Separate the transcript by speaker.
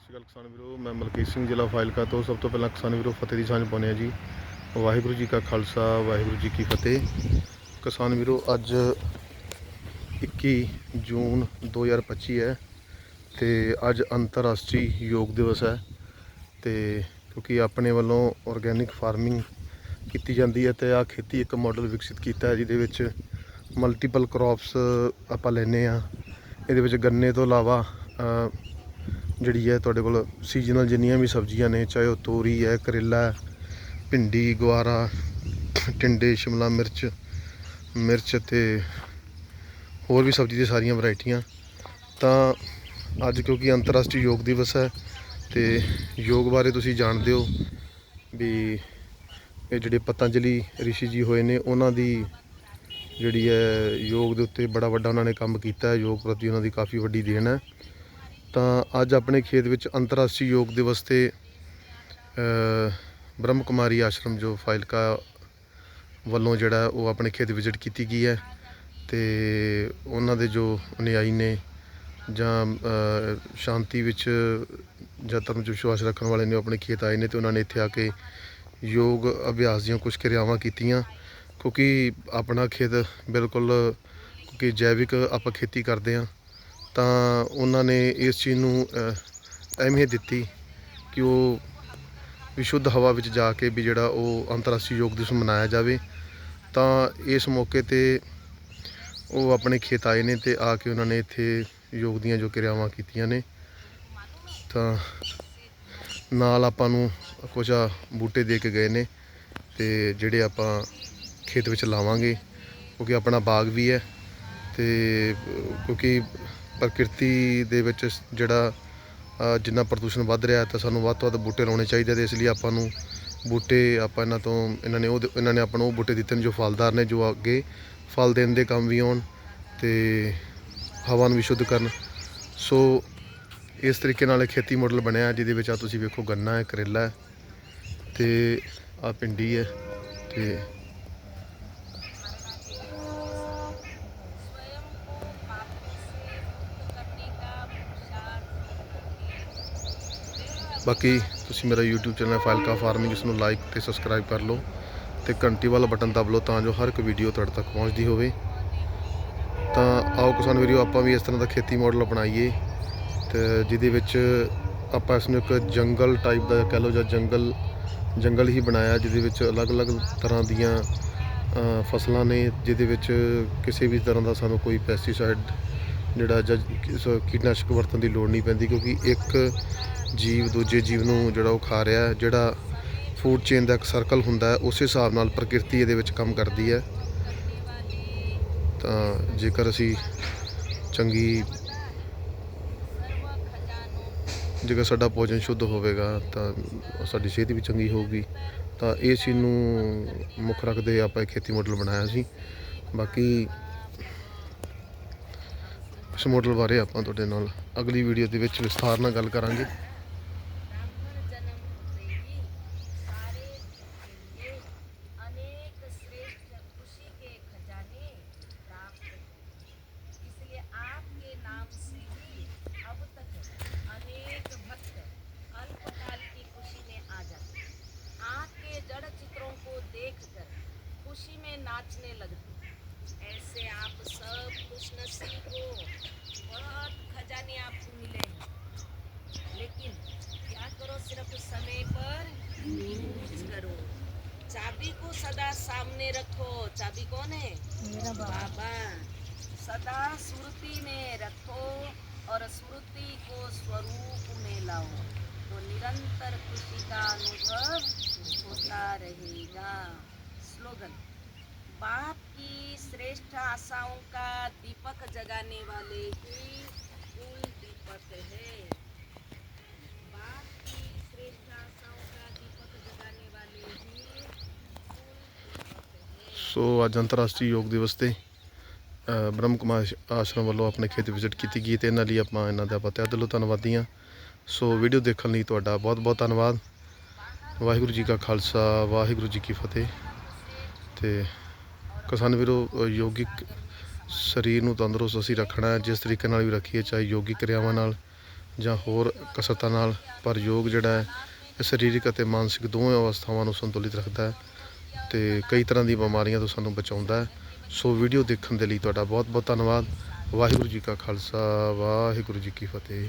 Speaker 1: ਸਤਿ ਸ਼੍ਰੀ ਅਕਾਲ ਕਿਸਾਨ ਵੀਰੋ, ਮੈਂ ਮਲਕੀਤ ਸਿੰਘ ਜ਼ਿਲ੍ਹਾ ਫਾਇਲਕਾ ਤੋਂ। ਸਭ ਤੋਂ ਪਹਿਲਾਂ ਕਿਸਾਨ ਵੀਰੋ, ਫਤਿਹ ਦੀ ਸਾਂਝ ਪਾਉਂਦੇ ਹਾਂ ਜੀ। ਵਾਹਿਗੁਰੂ ਜੀ ਕਾ ਖਾਲਸਾ, ਵਾਹਿਗੁਰੂ ਜੀ ਕੀ ਫਤਿਹ। ਕਿਸਾਨ ਵੀਰੋ, ਅੱਜ 21 ਜੂਨ 2025 ਹੈ ਤੇ ਅੱਜ ਅੰਤਰਰਾਸ਼ਟਰੀ ਯੋਗ ਦਿਵਸ ਹੈ ਤੇ ਕਿਉਂਕਿ ਆਪਣੇ ਵੱਲੋਂ ਆਰਗੈਨਿਕ ਫਾਰਮਿੰਗ ਕੀਤੀ ਜਾਂਦੀ ਹੈ ਤੇ ਆ ਖੇਤੀ ਇੱਕ ਮਾਡਲ ਵਿਕਸਿਤ ਕੀਤਾ ਹੈ, ਜਿਹਦੇ ਵਿੱਚ ਮਲਟੀਪਲ ਕ੍ਰੌਪਸ ਆਪਾਂ ਲੈਨੇ ਆ ਇਹਦੇ ਵਿੱਚ ਗੰਨੇ ਤੋਂ ਇਲਾਵਾ ਜਿਹੜੀ ਹੈ ਤੁਹਾਡੇ ਕੋਲ ਸੀਜ਼ਨਲ ਜਿੰਨੀਆਂ ਵੀ ਸਬਜ਼ੀਆਂ ਨੇ, ਚਾਹੇ ਉਹ ਤੋਰੀ ਹੈ, ਕਰੇਲਾ ਭਿੰਡੀ ਗੁਆਰਾ ਟਿੰਡੇ, ਸ਼ਿਮਲਾ ਮਿਰਚ ਮਿਰਚ ਤੇ ਹੋਰ ਵੀ ਸਬਜ਼ੀ ਦੀਆਂ ਸਾਰੀਆਂ ਵੈਰਾਈਟੀਆਂ। ਤਾਂ ਅੱਜ ਕਿਉਂਕਿ ਅੰਤਰਰਾਸ਼ਟਰੀ ਯੋਗ ਦਿਵਸ ਹੈ ਤੇ ਯੋਗ ਬਾਰੇ ਤੁਸੀਂ ਜਾਣਦੇ ਹੋ ਵੀ ਇਹ ਜਿਹੜੇ ਪਤੰਜਲੀ ਰਿਸ਼ੀ ਜੀ ਹੋਏ ਨੇ, ਉਹਨਾਂ ਦੀ ਜਿਹੜੀ ਹੈ ਯੋਗ ਦੇ ਉੱਤੇ ਬੜਾ ਵੱਡਾ ਉਹਨਾਂ ਨੇ ਕੰਮ ਕੀਤਾ ਹੈ। ਯੋਗ ਪ੍ਰਤੀ ਉਹਨਾਂ ਦੀ ਕਾਫੀ ਵੱਡੀ ਦੇਣ ਹੈ। ਤਾਂ ਅੱਜ ਆਪਣੇ ਖੇਤ ਵਿੱਚ ਅੰਤਰਰਾਸ਼ਟਰੀ ਯੋਗ ਦਿਵਸ ਤੇ ਅ, ਬ੍ਰਹਮ ਕੁਮਾਰੀ ਆਸ਼ਰਮ ਜੋ ਫਾਈਲਕਾ ਵੱਲੋਂ ਜਿਹੜਾ ਉਹ ਆਪਣੇ ਖੇਤ ਵਿਜ਼ਿਟ ਕੀਤੀ ਗਈ ਹੈ ਤੇ ਉਹਨਾਂ ਦੇ ਜੋ ਅਨੁਯਾਈ ਨੇ ਜਾਂ ਸ਼ਾਂਤੀ ਵਿੱਚ ਜਾਂ ਧਰਮ 'ਚ ਵਿਸ਼ਵਾਸ ਰੱਖਣ ਵਾਲੇ ਨੇ ਉਹ ਆਪਣੇ ਖੇਤ ਆਏ ਨੇ ਤੇ ਉਹਨਾਂ ਨੇ ਇੱਥੇ ਆ ਕੇ ਯੋਗ ਅਭਿਆਸ ਦੀਆਂ ਕੁਝ ਕਿਰਿਆਵਾਂ ਕੀਤੀਆਂ ਕਿਉਂਕਿ ਆਪਣਾ ਖੇਤ ਬਿਲਕੁਲ ਕਿਉਂਕਿ ਜੈਵਿਕ ਆਪਾਂ ਖੇਤੀ ਕਰਦੇ ਹਾਂ ਤਾਂ ਉਹਨਾਂ ਨੇ ਇਸ ਚੀਜ਼ ਨੂੰ ਅਹਿਮੀਅਤ ਦਿੱਤੀ ਕਿ ਉਹ ਵਿਸ਼ੁੱਧ ਹਵਾ ਵਿੱਚ ਜਾ ਕੇ ਵੀ ਜਿਹੜਾ ਉਹ ਅੰਤਰਰਾਸ਼ਟਰੀ ਯੋਗ ਦਿਵਸ ਮਨਾਇਆ ਜਾਵੇ। ਤਾਂ ਇਸ ਮੌਕੇ ਤੇ ਉਹ ਆਪਣੇ ਖੇਤ ਆਏ ਨੇ ਤੇ ਆ ਕੇ ਉਹਨਾਂ ਨੇ ਇੱਥੇ ਯੋਗ ਦੀਆਂ ਜੋ ਕਿਰਿਆਵਾਂ ਕੀਤੀਆਂ ਨੇ। ਤਾਂ ਨਾਲ ਆਪਾਂ ਨੂੰ ਕੁਝ ਬੂਟੇ ਦੇ ਕੇ ਗਏ ਨੇ ਤੇ ਜਿਹੜੇ ਆਪਾਂ ਖੇਤ ਵਿੱਚ ਲਾਵਾਂਗੇ, ਕਿਉਂਕਿ ਆਪਣਾ ਬਾਗ ਵੀ ਹੈ ਤੇ ਕਿਉਂਕਿ ਪ੍ਰਕਿਰਤੀ ਦੇ ਵਿੱਚ ਜਿਹੜਾ ਜਿੰਨਾ ਪ੍ਰਦੂਸ਼ਣ ਵੱਧ ਰਿਹਾ ਤਾਂ ਸਾਨੂੰ ਵੱਧ ਤੋਂ ਵੱਧ ਬੂਟੇ ਲਾਉਣੇ ਚਾਹੀਦੇ ਤੇ ਇਸ ਲਈ ਆਪਾਂ ਨੂੰ ਬੂਟੇ, ਆਪਾਂ ਇਹਨਾਂ ਤੋਂ, ਇਹਨਾਂ ਨੇ ਉਹ ਇਹਨਾਂ ਨੇ ਆਪਾਂ ਨੂੰ ਉਹ ਬੂਟੇ ਦਿੱਤੇ ਨੇ ਜੋ ਫਲਦਾਰ ਨੇ, ਜੋ ਅੱਗੇ ਫਲ ਦੇਣ ਦੇ ਕੰਮ ਵੀ ਆਉਣ ਤੇ ਹਵਾ ਨੂੰ ਵੀ ਸ਼ੁੱਧ ਕਰਨ। ਸੋ ਇਸ ਤਰੀਕੇ ਨਾਲ ਖੇਤੀ ਮਾਡਲ ਬਣਿਆ ਜਿਹਦੇ ਵਿੱਚ ਆ ਤੁਸੀਂ ਵੇਖੋ ਗੰਨਾ ਹੈ, ਕਰੇਲਾ ਹੈ ਤੇ ਆ ਪਿੰਡੀ ਹੈ ਤੇ ਬਾਕੀ ਤੁਸੀਂ ਮੇਰਾ YouTube ਚੈਨਲ ਫਾਈਲਕਾ ਫਾਰਮਿੰਗ ਇਸ ਨੂੰ ਲਾਈਕ ਤੇ ਸਬਸਕ੍ਰਾਈਬ ਕਰ ਲਓ ਤੇ ਘੰਟੀ ਵਾਲਾ ਬਟਨ ਦਬ ਲਓ ਤਾਂ ਜੋ ਹਰ ਇੱਕ ਵੀਡੀਓ ਤੁਹਾਡੇ ਤੱਕ ਪਹੁੰਚਦੀ ਹੋਵੇ। ਤਾਂ ਆਓ ਕਿਸਾਨ ਵੀਡੀਓ ਆਪਾਂ ਵੀ ਇਸ ਤਰ੍ਹਾਂ ਦਾ ਖੇਤੀ ਮਾਡਲ ਅਪਣਾਈਏ ਤੇ ਜਿਹਦੇ ਵਿੱਚ ਆਪਾਂ ਇਸ ਨੂੰ ਇੱਕ ਜੰਗਲ ਟਾਈਪ ਦਾ ਕਹਿ ਲਓ ਜਾਂ ਜੰਗਲ ਜੰਗਲ ਹੀ ਬਣਾਇਆ, ਜਿਹਦੇ ਵਿੱਚ ਅਲੱਗ-ਅਲੱਗ ਤਰ੍ਹਾਂ ਦੀਆਂ ਫਸਲਾਂ ਨੇ, ਜਿਹਦੇ ਵਿੱਚ ਕਿਸੇ ਵੀ ਤਰ੍ਹਾਂ ਦਾ ਸਾਨੂੰ ਕੋਈ ਪੈਸਟੀਸਾਈਡ ਜਿਹੜਾ ਜਾਂ ਕੀਟਨਾਸ਼ਕ ਵਰਤਣ ਦੀ ਲੋੜ ਨਹੀਂ ਪੈਂਦੀ ਕਿਉਂਕਿ ਇੱਕ ਜੀਵ ਦੂਜੇ ਜੀਵ ਨੂੰ ਜਿਹੜਾ ਉਹ ਖਾ ਰਿਹਾ ਜਿਹੜਾ ਫੂਡ ਚੇਨ ਦਾ ਇੱਕ ਸਰਕਲ ਹੁੰਦਾ ਹੈ, ਉਸੇ ਹਿਸਾਬ ਨਾਲ ਪ੍ਰਕਿਰਤੀ ਇਹਦੇ ਵਿੱਚ ਕੰਮ ਕਰਦੀ ਹੈ। ਤਾਂ ਜੇਕਰ ਅਸੀਂ ਚੰਗੀ ਜੇਕਰ ਸਾਡਾ ਭੋਜਨ ਸ਼ੁੱਧ ਹੋਵੇਗਾ ਤਾਂ ਸਾਡੀ ਸਿਹਤ ਵੀ ਚੰਗੀ ਹੋਊਗੀ। ਤਾਂ ਇਸ ਚੀਜ਼ ਨੂੰ ਮੁੱਖ ਰੱਖਦੇ ਆਪਾਂ ਇਹ ਖੇਤੀ ਮਾਡਲ ਬਣਾਇਆ ਸੀ। ਬਾਕੀ ਇਸ ਮਾਡਲ ਬਾਰੇ ਆਪਾਂ ਤੁਹਾਡੇ ਨਾਲ ਅਗਲੀ ਵੀਡੀਓ ਦੇ ਵਿੱਚ ਵਿਸਥਾਰ ਨਾਲ ਗੱਲ ਕਰਾਂਗੇ
Speaker 2: जन्म देगी सारे जीव के लिए अनेक श्रेष्ठ खुशी के खजाने प्राप्त हैं। इसलिए आपके नाम से सामने रखो। चाबी कौन है? मेरा बाबा। सदा स्मृति में रखो और स्मृति को स्वरूप में लाओ। तो निरंतर खुशी का अनुभव होता रहेगा। स्लोगन। बाप की श्रेष्ठ आशाओं का दीपक जगाने वाले
Speaker 1: ਸੋ ਅੱਜ ਅੰਤਰਰਾਸ਼ਟਰੀ ਯੋਗ ਦਿਵਸ ਤੇ ਬ੍ਰਹਮ ਕੁਮਾਰ ਆਸ਼ਰਮ ਵੱਲੋਂ ਆਪਣੇ ਖੇਤ ਵਿਜ਼ਿਟ ਕੀਤੀ ਗਈ ਤੇ ਇਹਨਾਂ ਲਈ ਆਪਾਂ ਇਹਨਾਂ ਦਾ ਆਪਾਂ ਤਹਿ ਦਿਲੋਂ ਧੰਨਵਾਦੀ ਹਾਂ। ਸੋ ਵੀਡੀਓ ਦੇਖਣ ਲਈ ਤੁਹਾਡਾ ਬਹੁਤ ਬਹੁਤ ਧੰਨਵਾਦ। ਵਾਹਿਗੁਰੂ ਜੀ ਕਾ ਖਾਲਸਾ, ਵਾਹਿਗੁਰੂ ਜੀ ਕੀ ਫਤਿਹ। ਤੇ ਕਿਸਾਨ ਵੀਰੋ, ਯੋਗਿਕ ਸਰੀਰ ਨੂੰ ਤੰਦਰੁਸਤ ਅਸੀਂ ਰੱਖਣਾ ਜਿਸ ਤਰੀਕੇ ਨਾਲ ਵੀ ਰੱਖੀਏ, ਚਾਹੇ ਯੋਗਿਕ ਕਿਰਿਆਵਾਂ ਨਾਲ ਜਾਂ ਹੋਰ ਕਸਰਤਾਂ ਨਾਲ, ਪਰ ਯੋਗ ਜਿਹੜਾ ਹੈ, ਇਹ ਸਰੀਰਕ ਅਤੇ ਮਾਨਸਿਕ ਦੋਵੇਂ ਅਵਸਥਾਵਾਂ ਨੂੰ ਸੰਤੁਲਿਤ ਰੱਖਦਾ ਹੈ। ਤੇ ਕਈ ਤਰ੍ਹਾਂ ਦੀ ਬਿਮਾਰੀਆਂ ਤੋਂ ਸਾਨੂੰ ਬਚਾਉਂਦਾ ਸੋ ਵੀਡੀਓ ਦੇਖਣ ਦੇ ਲਈ ਤੁਹਾਡਾ ਬਹੁਤ ਬਹੁਤ ਧੰਨਵਾਦ। ਵਾਹਿਗੁਰੂ ਜੀ ਕਾ ਖਾਲਸਾ, ਵਾਹਿਗੁਰੂ ਜੀ ਕੀ ਫਤਿਹ।